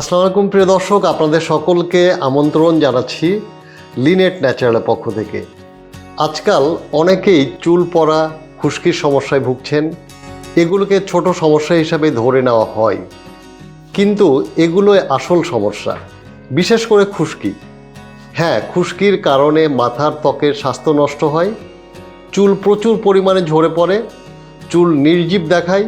আসসালামু আলাইকুম, প্রিয় দর্শক। আপনাদের সকলকে আমন্ত্রণ জানাচ্ছি লিনেট ন্যাচারালের পক্ষ থেকে। আজকাল অনেকেই চুল পড়া, খুশকির সমস্যায় ভুগছেন। এগুলোকে ছোট সমস্যা হিসাবে ধরে নেওয়া হয়। কিন্তু এগুলোই আসল সমস্যা, বিশেষ করে খুশকি। হ্যাঁ খুশকির কারণে মাথার ত্বকের স্বাস্থ্য নষ্ট হয়, চুল প্রচুর পরিমাণে ঝরে পড়ে, চুল নির্জীব দেখায়,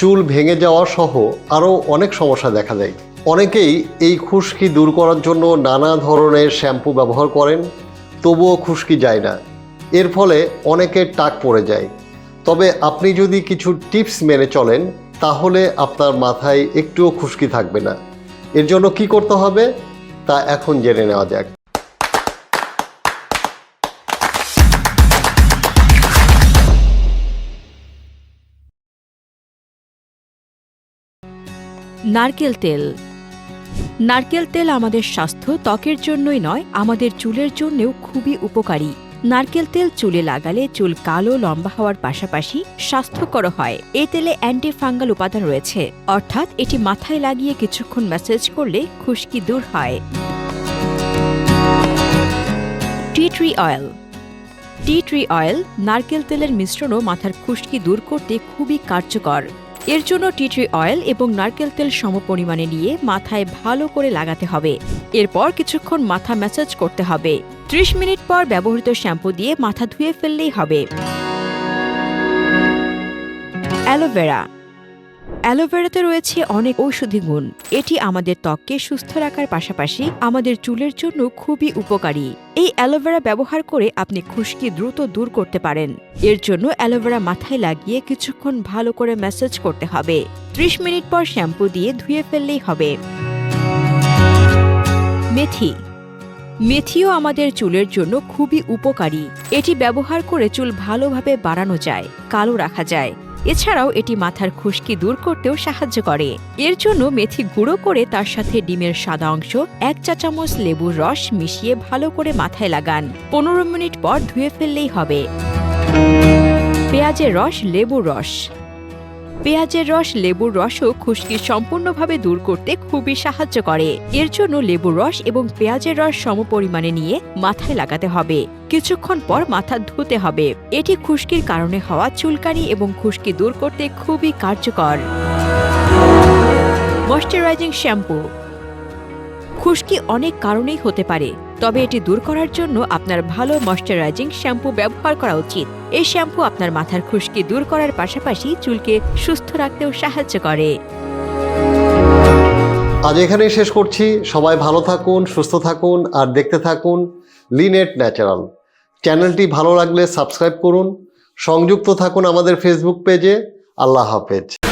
চুল ভেঙে যাওয়া সহ আরও অনেক সমস্যা দেখা দেয়। অনেকেই এই খুশকি দূর করার জন্য নানা ধরনের শ্যাম্পু ব্যবহার করেন, তবুও খুশকি যায় না। এর ফলে অনেকের টাক পড়ে যায়। তবে আপনি যদি কিছু টিপস মেনে চলেন, তাহলে আপনার মাথায় একটুও খুশকি থাকবে না। এর জন্য কি করতে হবে? তা এখন জেনে নেওয়া যাক। নারকেল তেল নারকেল তেল আমাদের স্বাস্থ্য, ত্বকের জন্যই নয়, আমাদের চুলের জন্যও খুবই উপকারী। নারকেল তেল চুলে লাগালে চুল কালো, লম্বা হওয়ার পাশাপাশি স্বাস্থ্যকর হয়। এই তেলে অ্যান্টি ফাঙ্গাল উপাদান রয়েছে। অর্থাৎ এটি মাথায় লাগিয়ে কিছুক্ষণ ম্যাসেজ করলে খুশকি দূর হয়। Tea tree oil. Tea tree oil নারকেল তেলের মিশ্রণও মাথার খুশকি দূর করতে খুবই কার্যকর। এর জন্য টি ট্রি অয়েল এবং নারকেল তেল সমপরিমাণে নিয়ে মাথায় ভালো করে লাগাতে হবে। এরপর কিছুক্ষণ মাথা ম্যাসাজ করতে হবে। ত্রিশ মিনিট পর ব্যবহৃত শ্যাম্পু দিয়ে মাথা ধুয়ে ফেললেই হবে। অ্যালোভেরা অ্যালোভেরাতে রয়েছে অনেক ঔষধি গুণ। এটি আমাদের ত্বককে সুস্থ রাখার পাশাপাশি আমাদের চুলের জন্য খুবই উপকারী। এই অ্যালোভেরা ব্যবহার করে আপনি খুশকি দ্রুত দূর করতে পারেন। এর জন্য অ্যালোভেরা মাথায় লাগিয়ে কিছুক্ষণ ভালো করে ম্যাসাজ করতে হবে। ত্রিশ মিনিট পর শ্যাম্পু দিয়ে ধুয়ে ফেললেই হবে। মেথি। মেথিও আমাদের চুলের জন্য খুবই উপকারী। এটি ব্যবহার করে চুল ভালোভাবে বাড়ানো যায়, কালো রাখা যায়। এছাড়াও এটি মাথার খুশকি দূর করতেও সাহায্য করে। এর জন্য মেথি গুঁড়ো করে তার সাথে ডিমের সাদা অংশ, এক চা চামচ লেবুর রস মিশিয়ে ভালো করে মাথায় লাগান। পনেরো মিনিট পর ধুয়ে ফেললেই হবে। পেঁয়াজের রস, লেবুর রস। পেঁয়াজের রস, লেবুর রসও খুশকি সম্পূর্ণভাবে দূর করতে খুবই সাহায্য করে। এর জন্য লেবুর রস এবং পেঁয়াজের রস সমপরিমাণে নিয়ে মাথায় লাগাতে হবে। কিছুক্ষণ পর মাথা ধুতে হবে। এটি খুশকির কারণে হওয়া চুলকানি এবং খুশকি দূর করতে খুবই কার্যকর। Moisturising shampoo. খুশকি অনেক কারণেই হতে পারে। তবে এটি দূর করার জন্য আপনার ভালো ময়শ্চারাইজিং শ্যাম্পু ব্যবহার করা উচিত। এই শ্যাম্পু আপনার মাথার খুশকি দূর করার পাশাপাশি চুলকে সুস্থ রাখতেও সাহায্য করে। আজ এখানেই শেষ করছি। সবাই ভালো থাকুন, সুস্থ থাকুন, আর দেখতে থাকুন লিনেট ন্যাচারাল। চ্যানেলটি ভালো লাগলে সাবস্ক্রাইব করুন। সংযুক্ত থাকুন আমাদের ফেসবুক পেজে। আল্লাহ হাফেজ।